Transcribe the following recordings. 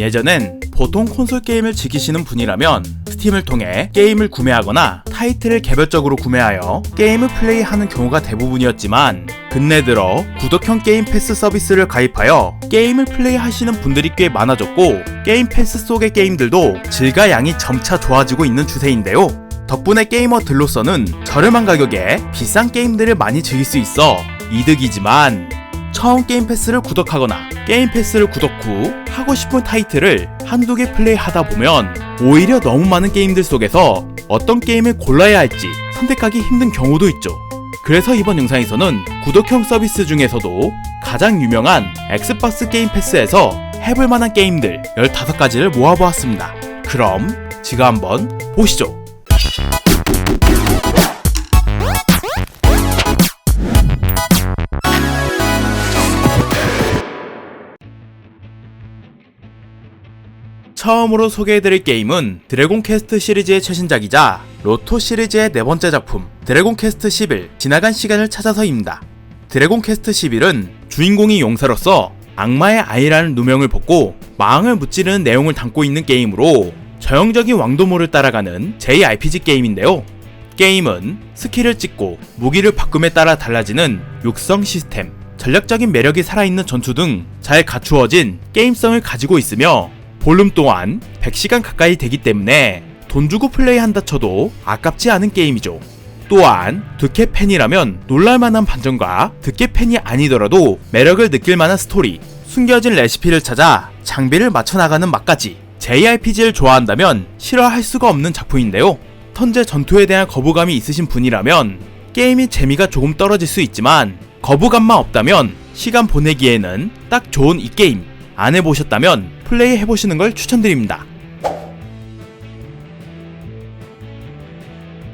예전엔 보통 콘솔 게임을 즐기시는 분이라면 스팀을 통해 게임을 구매하거나 타이틀을 개별적으로 구매하여 게임을 플레이하는 경우가 대부분이었지만 근래 들어 구독형 게임 패스 서비스를 가입하여 게임을 플레이하시는 분들이 꽤 많아졌고 게임 패스 속의 게임들도 질과 양이 점차 좋아지고 있는 추세인데요. 덕분에 게이머들로서는 저렴한 가격에 비싼 게임들을 많이 즐길 수 있어 이득이지만 처음 게임 패스를 구독하거나 게임 패스를 구독 후 하고 싶은 타이틀을 한두 개 플레이하다 보면 오히려 너무 많은 게임들 속에서 어떤 게임을 골라야 할지 선택하기 힘든 경우도 있죠. 그래서 이번 영상에서는 구독형 서비스 중에서도 가장 유명한 엑스박스 게임 패스에서 해볼 만한 게임들 15가지를 모아보았습니다. 그럼 지금 한번 보시죠. 처음으로 소개해드릴 게임은 드래곤 퀘스트 시리즈의 최신작이자 로토 시리즈의 네 번째 작품 드래곤 퀘스트 11 지나간 시간을 찾아서입니다. 드래곤 퀘스트 11은 주인공이 용사로서 악마의 아이라는 누명을 벗고 망을 무찌르는 내용을 담고 있는 게임으로 저형적인 왕도모를 따라가는 JRPG 게임인데요. 게임은 스킬을 찍고 무기를 바꿈에 따라 달라지는 육성 시스템, 전략적인 매력이 살아있는 전투 등 잘 갖추어진 게임성을 가지고 있으며 볼륨 또한 100시간 가까이 되기 때문에 돈 주고 플레이한다 쳐도 아깝지 않은 게임이죠. 또한 득캐 팬이라면 놀랄만한 반전과 득캐 팬이 아니더라도 매력을 느낄 만한 스토리, 숨겨진 레시피를 찾아 장비를 맞춰 나가는 맛까지 JRPG를 좋아한다면 싫어할 수가 없는 작품인데요. 턴제 전투에 대한 거부감이 있으신 분이라면 게임이 재미가 조금 떨어질 수 있지만 거부감만 없다면 시간 보내기에는 딱 좋은 이 게임 안 해보셨다면 플레이 해보시는 걸 추천드립니다.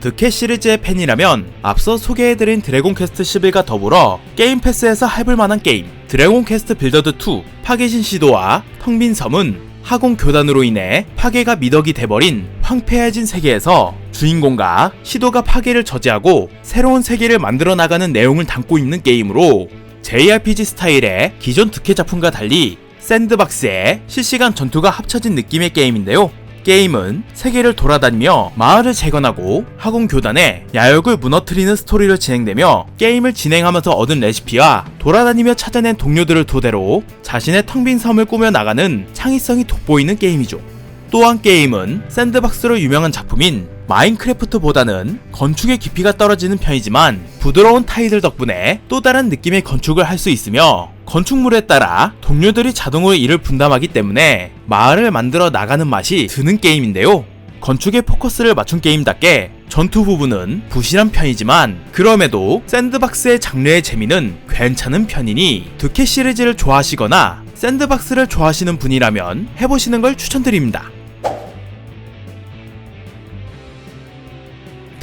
득캐 시리즈의 팬이라면 앞서 소개해드린 드래곤 퀘스트 11과 더불어 게임 패스에서 해볼 만한 게임 드래곤 퀘스트 빌더드 2 파괴신 시도와 텅빈 섬은 하공 교단으로 인해 파괴가 미덕이 돼버린 황폐해진 세계에서 주인공과 시도가 파괴를 저지하고 새로운 세계를 만들어 나가는 내용을 담고 있는 게임으로 JRPG 스타일의 기존 득캐 작품과 달리 샌드박스에 실시간 전투가 합쳐진 느낌의 게임인데요. 게임은 세계를 돌아다니며 마을을 재건하고 학원 교단에 야욕을 무너뜨리는 스토리를 진행되며 게임을 진행하면서 얻은 레시피와 돌아다니며 찾아낸 동료들을 토대로 자신의 텅 빈 섬을 꾸며 나가는 창의성이 돋보이는 게임이죠. 또한 게임은 샌드박스로 유명한 작품인 마인크래프트보다는 건축의 깊이가 떨어지는 편이지만 부드러운 타일들 덕분에 또 다른 느낌의 건축을 할 수 있으며 건축물에 따라 동료들이 자동으로 일을 분담하기 때문에 마을을 만들어 나가는 맛이 드는 게임인데요. 건축에 포커스를 맞춘 게임답게 전투 부분은 부실한 편이지만 그럼에도 샌드박스의 장르의 재미는 괜찮은 편이니 듀캐 시리즈를 좋아하시거나 샌드박스를 좋아하시는 분이라면 해보시는 걸 추천드립니다.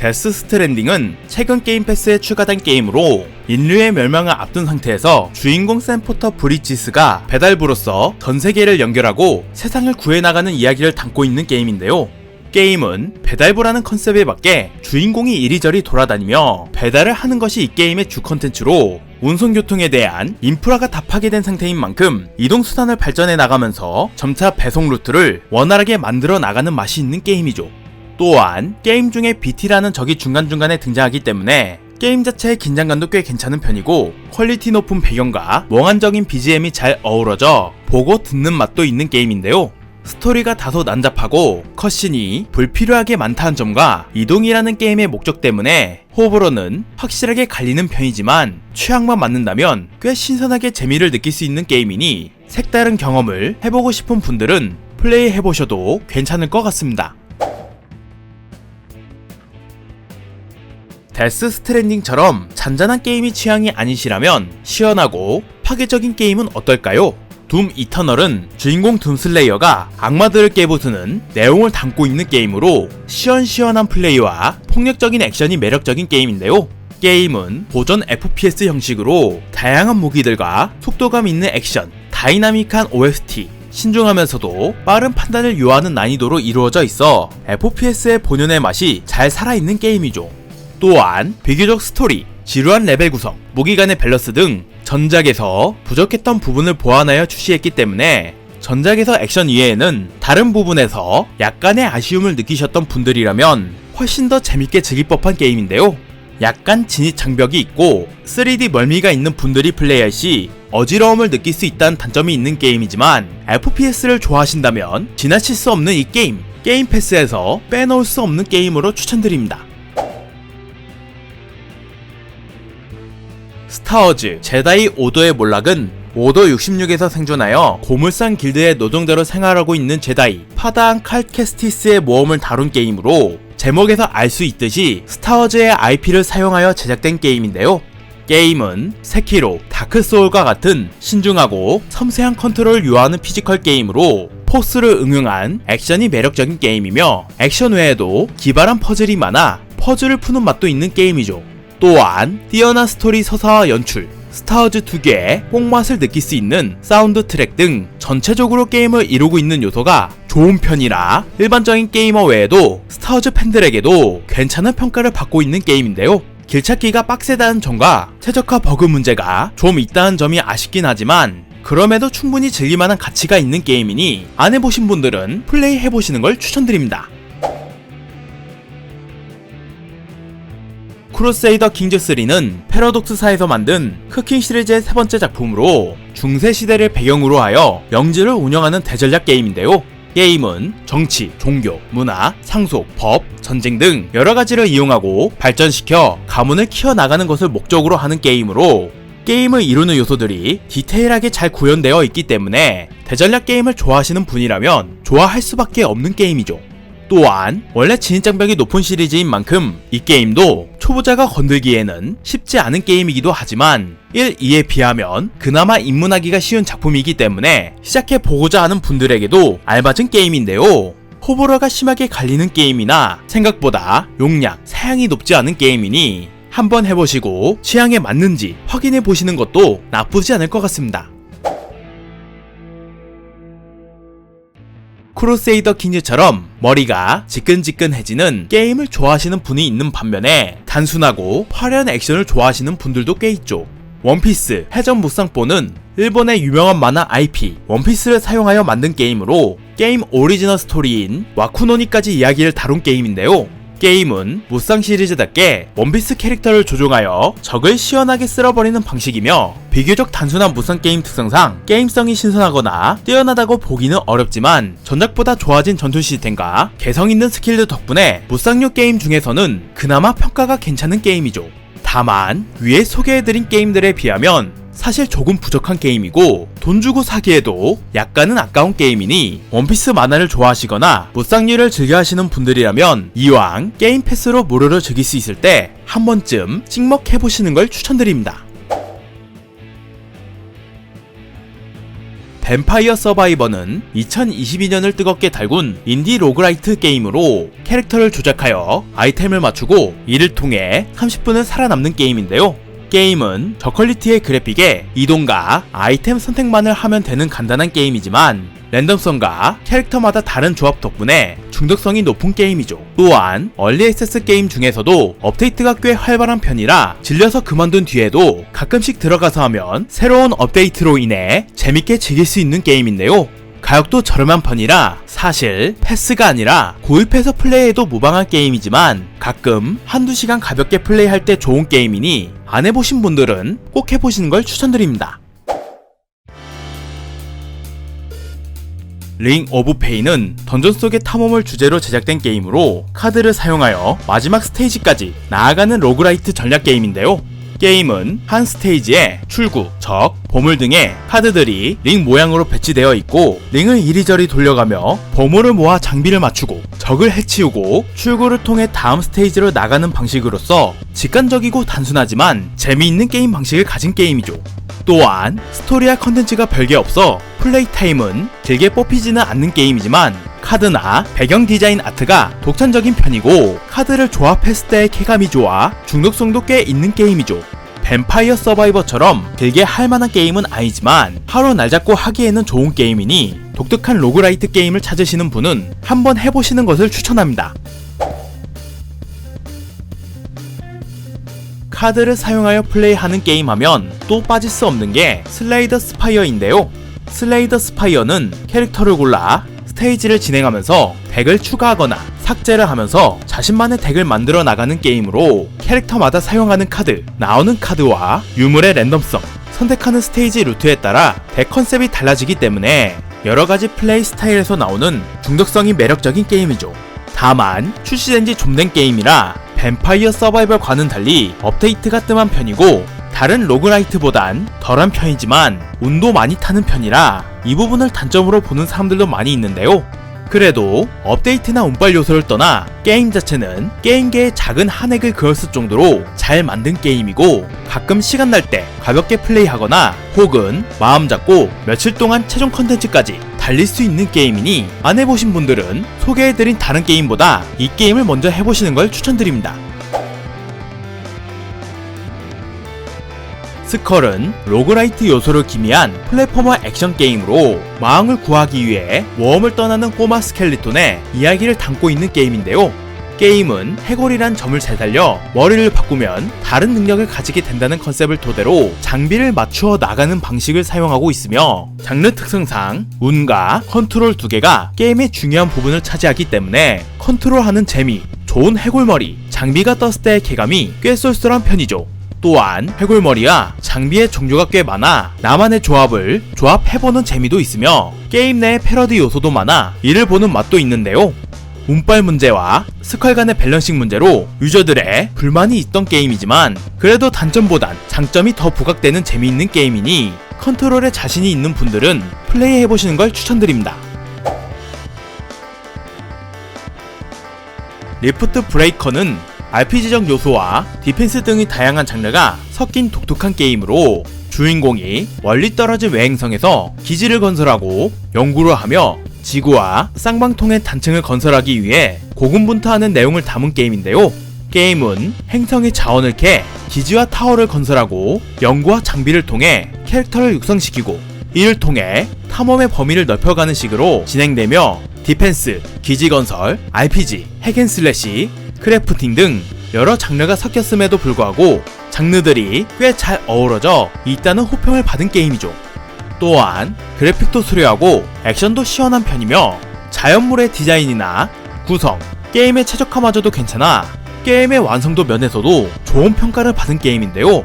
데스 스트랜딩은 최근 게임 패스에 추가된 게임으로 인류의 멸망을 앞둔 상태에서 주인공 샘포터 브리지스가 배달부로서 전 세계를 연결하고 세상을 구해나가는 이야기를 담고 있는 게임인데요. 게임은 배달부라는 컨셉에 맞게 주인공이 이리저리 돌아다니며 배달을 하는 것이 이 게임의 주 컨텐츠로 운송교통에 대한 인프라가 다 파괴된 상태인 만큼 이동수단을 발전해 나가면서 점차 배송 루트를 원활하게 만들어 나가는 맛이 있는 게임이죠. 또한 게임 중에 BT라는 적이 중간중간에 등장하기 때문에 게임 자체의 긴장감도 꽤 괜찮은 편이고 퀄리티 높은 배경과 몽환적인 BGM이 잘 어우러져 보고 듣는 맛도 있는 게임인데요. 스토리가 다소 난잡하고 컷신이 불필요하게 많다는 점과 이동이라는 게임의 목적 때문에 호불호는 확실하게 갈리는 편이지만 취향만 맞는다면 꽤 신선하게 재미를 느낄 수 있는 게임이니 색다른 경험을 해보고 싶은 분들은 플레이 해보셔도 괜찮을 것 같습니다. 데스 스트랜딩처럼 잔잔한 게임이 취향이 아니시라면 시원하고 파괴적인 게임은 어떨까요? 둠 이터널은 주인공 둠슬레이어가 악마들을 깨부수는 내용을 담고 있는 게임으로 시원시원한 플레이와 폭력적인 액션이 매력적인 게임인데요. 게임은 보존 FPS 형식으로 다양한 무기들과 속도감 있는 액션, 다이나믹한 OST, 신중하면서도 빠른 판단을 요하는 난이도로 이루어져 있어 FPS의 본연의 맛이 잘 살아있는 게임이죠. 또한 비교적 스토리, 지루한 레벨 구성, 무기 간의 밸런스 등 전작에서 부족했던 부분을 보완하여 출시했기 때문에 전작에서 액션 이외에는 다른 부분에서 약간의 아쉬움을 느끼셨던 분들이라면 훨씬 더 재밌게 즐길 법한 게임인데요. 약간 진입 장벽이 있고 3D 멀미가 있는 분들이 플레이할 시 어지러움을 느낄 수 있다는 단점이 있는 게임이지만 FPS를 좋아하신다면 지나칠 수 없는 이 게임 게임 패스에서 빼놓을 수 없는 게임으로 추천드립니다. 스타워즈 제다이 오더의 몰락은 오더 66에서 생존하여 고물상 길드의 노동자로 생활하고 있는 제다이 파다한 칼 캐스티스의 모험을 다룬 게임으로 제목에서 알 수 있듯이 스타워즈의 IP를 사용하여 제작된 게임인데요. 게임은 세키로, 다크소울과 같은 신중하고 섬세한 컨트롤을 요하는 피지컬 게임으로 포스를 응용한 액션이 매력적인 게임이며 액션 외에도 기발한 퍼즐이 많아 퍼즐을 푸는 맛도 있는 게임이죠. 또한 뛰어난 스토리 서사와 연출, 스타워즈 2개의 뽕맛을 느낄 수 있는 사운드 트랙 등 전체적으로 게임을 이루고 있는 요소가 좋은 편이라 일반적인 게이머 외에도 스타워즈 팬들에게도 괜찮은 평가를 받고 있는 게임인데요. 길찾기가 빡세다는 점과 최적화 버그 문제가 좀 있다는 점이 아쉽긴 하지만 그럼에도 충분히 즐길만한 가치가 있는 게임이니 안 해보신 분들은 플레이 해보시는 걸 추천드립니다. 크루세이더 킹즈3는 패러독스사에서 만든 크킹 시리즈의 세 번째 작품으로 중세 시대를 배경으로 하여 영지를 운영하는 대전략 게임인데요. 게임은 정치, 종교, 문화, 상속, 법, 전쟁 등 여러 가지를 이용하고 발전시켜 가문을 키워나가는 것을 목적으로 하는 게임으로 게임을 이루는 요소들이 디테일하게 잘 구현되어 있기 때문에 대전략 게임을 좋아하시는 분이라면 좋아할 수밖에 없는 게임이죠. 또한 원래 진입장벽이 높은 시리즈인 만큼 이 게임도 초보자가 건들기에는 쉽지 않은 게임이기도 하지만 1, 2에 비하면 그나마 입문하기가 쉬운 작품이기 때문에 시작해 보고자 하는 분들에게도 알맞은 게임인데요. 호불호가 심하게 갈리는 게임이나 생각보다 용량, 사양이 높지 않은 게임이니 한번 해보시고 취향에 맞는지 확인해 보시는 것도 나쁘지 않을 것 같습니다. 크루세이더 킹즈처럼 머리가 지끈지끈해지는 게임을 좋아하시는 분이 있는 반면에 단순하고 화려한 액션을 좋아하시는 분들도 꽤 있죠. 원피스 해전 묵상포는 일본의 유명한 만화 IP 원피스를 사용하여 만든 게임으로 게임 오리지널 스토리인 와쿠노니까지 이야기를 다룬 게임인데요. 게임은 무쌍 시리즈답게 원피스 캐릭터를 조종하여 적을 시원하게 쓸어버리는 방식이며 비교적 단순한 무쌍 게임 특성상 게임성이 신선하거나 뛰어나다고 보기는 어렵지만 전작보다 좋아진 전투 시스템과 개성 있는 스킬들 덕분에 무쌍류 게임 중에서는 그나마 평가가 괜찮은 게임이죠. 다만 위에 소개해드린 게임들에 비하면 사실 조금 부족한 게임이고 돈 주고 사기에도 약간은 아까운 게임이니 원피스 만화를 좋아하시거나 무쌍류를 즐겨 하시는 분들이라면 이왕 게임 패스로 무료로 즐길 수 있을 때 한 번쯤 찍먹해보시는 걸 추천드립니다. 뱀파이어 서바이버는 2022년을 뜨겁게 달군 인디 로그라이트 게임으로 캐릭터를 조작하여 아이템을 맞추고 이를 통해 30분을 살아남는 게임인데요. 게임은 저퀄리티의 그래픽에 이동과 아이템 선택만을 하면 되는 간단한 게임이지만 랜덤성과 캐릭터마다 다른 조합 덕분에 중독성이 높은 게임이죠. 또한 얼리 액세스 게임 중에서도 업데이트가 꽤 활발한 편이라 질려서 그만둔 뒤에도 가끔씩 들어가서 하면 새로운 업데이트로 인해 재밌게 즐길 수 있는 게임인데요. 가격도 저렴한 편이라 사실 패스가 아니라 구입해서 플레이해도 무방한 게임이지만 가끔 한두 시간 가볍게 플레이할 때 좋은 게임이니 안 해보신 분들은 꼭 해보시는 걸 추천드립니다. 링 오브 페이는 던전 속의 탐험을 주제로 제작된 게임으로 카드를 사용하여 마지막 스테이지까지 나아가는 로그라이트 전략 게임인데요. 게임은 한 스테이지에 출구, 적, 보물 등의 카드들이 링 모양으로 배치되어 있고 링을 이리저리 돌려가며 보물을 모아 장비를 맞추고 적을 해치우고 출구를 통해 다음 스테이지로 나가는 방식으로서 직관적이고 단순하지만 재미있는 게임 방식을 가진 게임이죠. 또한 스토리와 컨텐츠가 별게 없어 플레이 타임은 길게 뽑히지는 않는 게임이지만 카드나 배경 디자인 아트가 독창적인 편이고 카드를 조합했을 때의 쾌감이 좋아 중독성도 꽤 있는 게임이죠. 뱀파이어 서바이버처럼 길게 할 만한 게임은 아니지만 하루 날 잡고 하기에는 좋은 게임이니 독특한 로그라이트 게임을 찾으시는 분은 한번 해보시는 것을 추천합니다. 카드를 사용하여 플레이하는 게임 하면 또 빠질 수 없는 게 슬라이더 스파이어인데요. 슬레이더 스파이어는 캐릭터를 골라 스테이지를 진행하면서 덱을 추가하거나 삭제를 하면서 자신만의 덱을 만들어 나가는 게임으로 캐릭터마다 사용하는 카드, 나오는 카드와 유물의 랜덤성, 선택하는 스테이지 루트에 따라 덱 컨셉이 달라지기 때문에 여러 가지 플레이 스타일에서 나오는 중독성이 매력적인 게임이죠. 다만 출시된 지 좀 된 게임이라 뱀파이어 서바이벌과는 달리 업데이트가 뜸한 편이고 다른 로그라이트보단 덜한 편이지만 운도 많이 타는 편이라 이 부분을 단점으로 보는 사람들도 많이 있는데요. 그래도 업데이트나 운빨 요소를 떠나 게임 자체는 게임계의 작은 한 획을 그었을 정도로 잘 만든 게임이고 가끔 시간 날 때 가볍게 플레이하거나 혹은 마음 잡고 며칠 동안 최종 컨텐츠까지 달릴 수 있는 게임이니 안 해보신 분들은 소개해드린 다른 게임보다 이 게임을 먼저 해보시는 걸 추천드립니다. 스컬은 로그라이트 요소를 기미한 플랫포머 액션 게임으로 마왕을 구하기 위해 모험을 떠나는 꼬마 스켈리톤의 이야기를 담고 있는 게임인데요. 게임은 해골이란 점을 되살려 머리를 바꾸면 다른 능력을 가지게 된다는 컨셉을 토대로 장비를 맞추어 나가는 방식을 사용하고 있으며 장르 특성상 운과 컨트롤 두 개가 게임의 중요한 부분을 차지하기 때문에 컨트롤하는 재미, 좋은 해골머리, 장비가 떴을 때의 쾌감이 꽤 쏠쏠한 편이죠. 또한 해골머리와 장비의 종류가 꽤 많아 나만의 조합을 조합해보는 재미도 있으며 게임 내에 패러디 요소도 많아 이를 보는 맛도 있는데요. 운빨 문제와 스컬 간의 밸런싱 문제로 유저들의 불만이 있던 게임이지만 그래도 단점보단 장점이 더 부각되는 재미있는 게임이니 컨트롤에 자신이 있는 분들은 플레이해보시는 걸 추천드립니다. 리프트 브레이커는 RPG적 요소와 디펜스 등의 다양한 장르가 섞인 독특한 게임으로 주인공이 멀리 떨어진 외행성에서 기지를 건설하고 연구를 하며 지구와 쌍방통의 단층을 건설하기 위해 고군분투하는 내용을 담은 게임인데요. 게임은 행성의 자원을 캐 기지와 타워를 건설하고 연구와 장비를 통해 캐릭터를 육성시키고 이를 통해 탐험의 범위를 넓혀가는 식으로 진행되며 디펜스, 기지 건설, RPG, 핵앤슬래시, 크래프팅 등 여러 장르가 섞였음에도 불구하고 장르들이 꽤 잘 어우러져 있다는 호평을 받은 게임이죠. 또한 그래픽도 수려하고 액션도 시원한 편이며 자연물의 디자인이나 구성, 게임의 최적화마저도 괜찮아 게임의 완성도 면에서도 좋은 평가를 받은 게임인데요.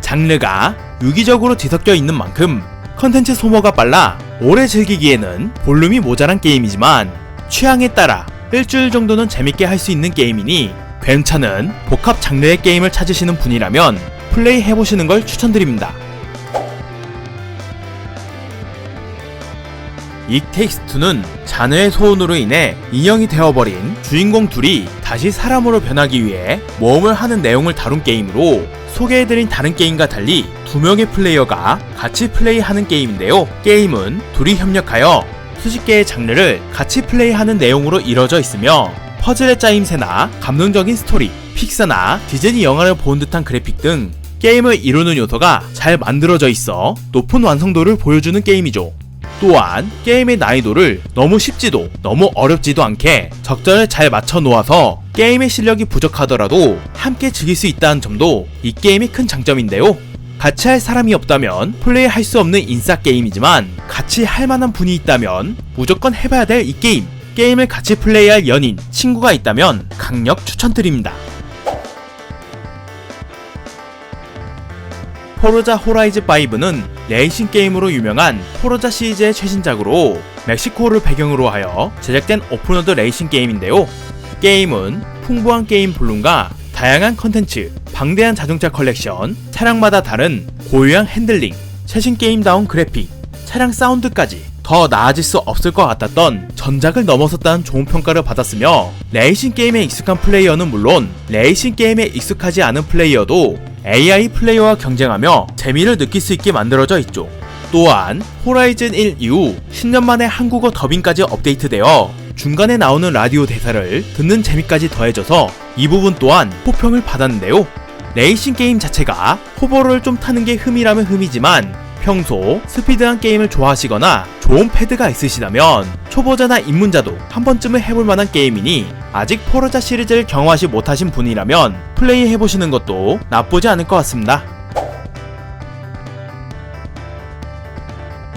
장르가 유기적으로 뒤섞여 있는 만큼 컨텐츠 소모가 빨라 오래 즐기기에는 볼륨이 모자란 게임이지만 취향에 따라 일주일 정도는 재밌게 할 수 있는 게임이니 괜찮은 복합 장르의 게임을 찾으시는 분이라면 플레이 해보시는 걸 추천드립니다. 익테이스트는 자녀의 소원으로 인해 인형이 되어버린 주인공 둘이 다시 사람으로 변하기 위해 모험을 하는 내용을 다룬 게임으로 소개해드린 다른 게임과 달리 두 명의 플레이어가 같이 플레이하는 게임인데요. 게임은 둘이 협력하여 수십 개의 장르를 같이 플레이하는 내용으로 이뤄져 있으며 퍼즐의 짜임새나 감동적인 스토리, 픽사나 디즈니 영화를 본 듯한 그래픽 등 게임을 이루는 요소가 잘 만들어져 있어 높은 완성도를 보여주는 게임이죠. 또한 게임의 난이도를 너무 쉽지도 너무 어렵지도 않게 적절히 잘 맞춰 놓아서 게임의 실력이 부족하더라도 함께 즐길 수 있다는 점도 이 게임의 큰 장점인데요. 같이 할 사람이 없다면 플레이 할 수 없는 인싸 게임이지만 같이 할 만한 분이 있다면 무조건 해봐야 될 이 게임. 게임을 같이 플레이할 연인, 친구가 있다면 강력 추천드립니다. 포르자 호라이즈 5는 레이싱 게임으로 유명한 포르자 시리즈의 최신작으로 멕시코를 배경으로 하여 제작된 오픈워드 레이싱 게임인데요. 게임은 풍부한 게임 볼륨과 다양한 컨텐츠, 방대한 자동차 컬렉션, 차량마다 다른 고유한 핸들링, 최신 게임다운 그래픽, 차량 사운드까지 더 나아질 수 없을 것 같았던 전작을 넘어섰다는 좋은 평가를 받았으며 레이싱 게임에 익숙한 플레이어는 물론 레이싱 게임에 익숙하지 않은 플레이어도 AI 플레이어와 경쟁하며 재미를 느낄 수 있게 만들어져 있죠. 또한 호라이즌 1 이후 10년 만에 한국어 더빙까지 업데이트되어 중간에 나오는 라디오 대사를 듣는 재미까지 더해져서 이 부분 또한 호평을 받았는데요. 레이싱 게임 자체가 호버를 좀 타는 게 흠이라면 흠이지만 평소 스피드한 게임을 좋아하시거나 좋은 패드가 있으시다면 초보자나 입문자도 한 번쯤은 해볼 만한 게임이니 아직 포르자 시리즈를 경험하지 못하신 분이라면 플레이 해보시는 것도 나쁘지 않을 것 같습니다.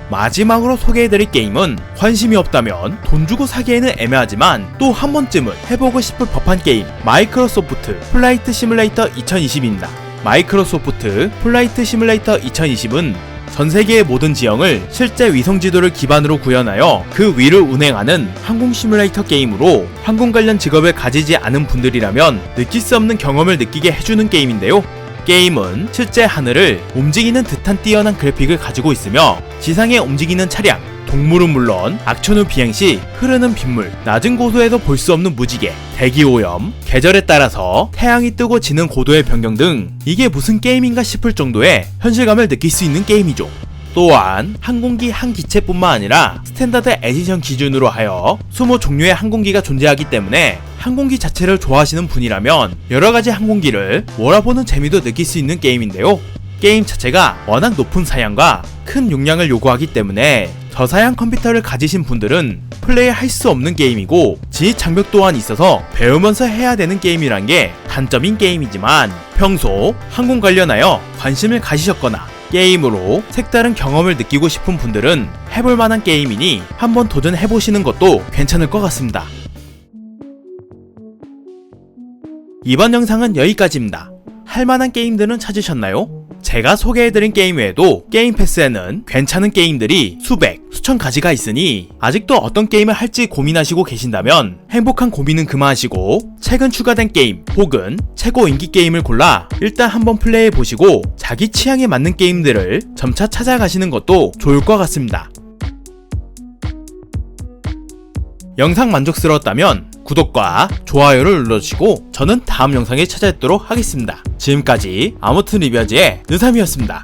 마지막으로 소개해드릴 게임은 관심이 없다면 돈 주고 사기에는 애매하지만 또 한 번쯤은 해보고 싶을 법한 게임 마이크로소프트 플라이트 시뮬레이터 2020입니다. 마이크로소프트 플라이트 시뮬레이터 2020은 전 세계의 모든 지형을 실제 위성 지도를 기반으로 구현하여 그 위를 운행하는 항공 시뮬레이터 게임으로 항공 관련 직업을 가지지 않은 분들이라면 느낄 수 없는 경험을 느끼게 해주는 게임인데요. 게임은 실제 하늘을 움직이는 듯한 뛰어난 그래픽을 가지고 있으며 지상에 움직이는 차량, 동물은 물론 악천 후 비행 시 흐르는 빗물, 낮은 고도에서 볼 수 없는 무지개, 대기 오염, 계절에 따라서 태양이 뜨고 지는 고도의 변경 등 이게 무슨 게임인가 싶을 정도의 현실감을 느낄 수 있는 게임이죠. 또한 항공기 한 기체뿐만 아니라 스탠다드 에디션 기준으로 하여 20종류의 항공기가 존재하기 때문에 항공기 자체를 좋아하시는 분이라면 여러 가지 항공기를 몰아보는 재미도 느낄 수 있는 게임인데요. 게임 자체가 워낙 높은 사양과 큰 용량을 요구하기 때문에 저사양 컴퓨터를 가지신 분들은 플레이할 수 없는 게임이고 진입 장벽 또한 있어서 배우면서 해야 되는 게임이란 게 단점인 게임이지만 평소 항공 관련하여 관심을 가지셨거나 게임으로 색다른 경험을 느끼고 싶은 분들은 해볼 만한 게임이니 한번 도전해보시는 것도 괜찮을 것 같습니다. 이번 영상은 여기까지입니다. 할 만한 게임들은 찾으셨나요? 제가 소개해드린 게임 외에도 게임 패스에는 괜찮은 게임들이 수백, 수천 가지가 있으니 아직도 어떤 게임을 할지 고민하시고 계신다면 행복한 고민은 그만하시고 최근 추가된 게임 혹은 최고 인기 게임을 골라 일단 한번 플레이해 보시고 자기 취향에 맞는 게임들을 점차 찾아가시는 것도 좋을 것 같습니다. 영상 만족스러웠다면 구독과 좋아요를 눌러주시고 저는 다음 영상에 찾아뵙도록 하겠습니다. 지금까지 아무튼 리뷰어즈의 느삼이었습니다.